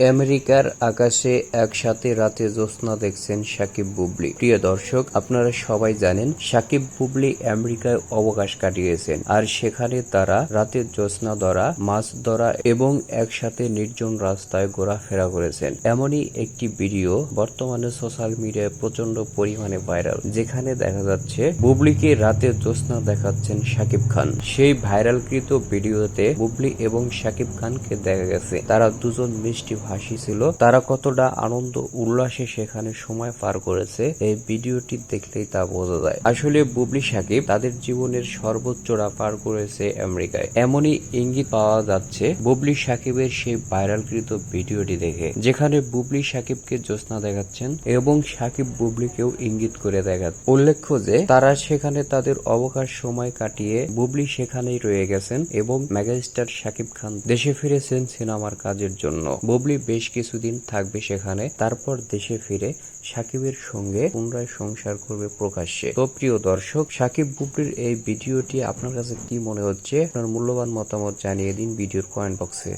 আমেরিকার আকাশে একসাথে রাতে জ্যোৎস্না দেখছেন সাকিব বুবলি। প্রিয় দর্শক, আপনারা সবাই জানেন, সাকিব বুবলি আমেরিকায় অবকাশ কাটিয়েছেন। আর সেখানে তারা রাতের জ্যোৎস্না ধরা, মাছ ধরা এবং একসাথে নির্জন রাস্তায় ঘোরাফেরা করেছেন। এমনই একটি ভিডিও বর্তমানে সোশ্যাল মিডিয়ায় প্রচণ্ড পরিমাণে ভাইরাল, যেখানে দেখা যাচ্ছে বুবলিকে রাতের জ্যোৎস্না দেখাচ্ছেন সাকিব খান। সেই ভাইরালকৃত ভিডিওতে বুবলি এবং সাকিব খানকে দেখা গেছে। তারা দুজন মিষ্টি ভাসি ছিল। তারা কতটা আনন্দ, উল্লাসে সেখানে সময় পার করেছে, এই ভিডিওটি দেখলেই তা বোঝা যায়। আসলে বুবলি সাকিব তাদের জীবনের সর্বোচ্চরা পার করেছে আমেরিকায়। এমনই ইঙ্গিত পাওয়া যাচ্ছে বুবলি সাকিবের সেই ভাইরালকৃত ভিডিওটি দেখে, যেখানে বুবলি সাকিবকে জ্যোৎস্না দেখাচ্ছেন এবং সাকিব বুবলিকেও ইঙ্গিত করে দেখাচ্ছে উল্লেখ্য যে তারা সেখানে তাদের অবকাশ সময় কাটিয়ে বুবলি সেখানেই রয়ে গেছেন এবং মেগাস্টার সাকিব খান দেশে ফিরেছেন সিনেমার কাজের জন্য। বুবলি বেশ কিছুদিন থাকবে সেখানে। তারপর দেশে ফিরে সাকিবের সঙ্গে পুনরায় সংসার করবে প্রকাশ্যে। তো প্রিয় দর্শক, সাকিব বুবলির এই ভিডিওটি আপনার কাছে কি মনে হচ্ছে? আপনার মূল্যবান মতামত জানিয়ে দিন ভিডিওর কমেন্ট বক্সে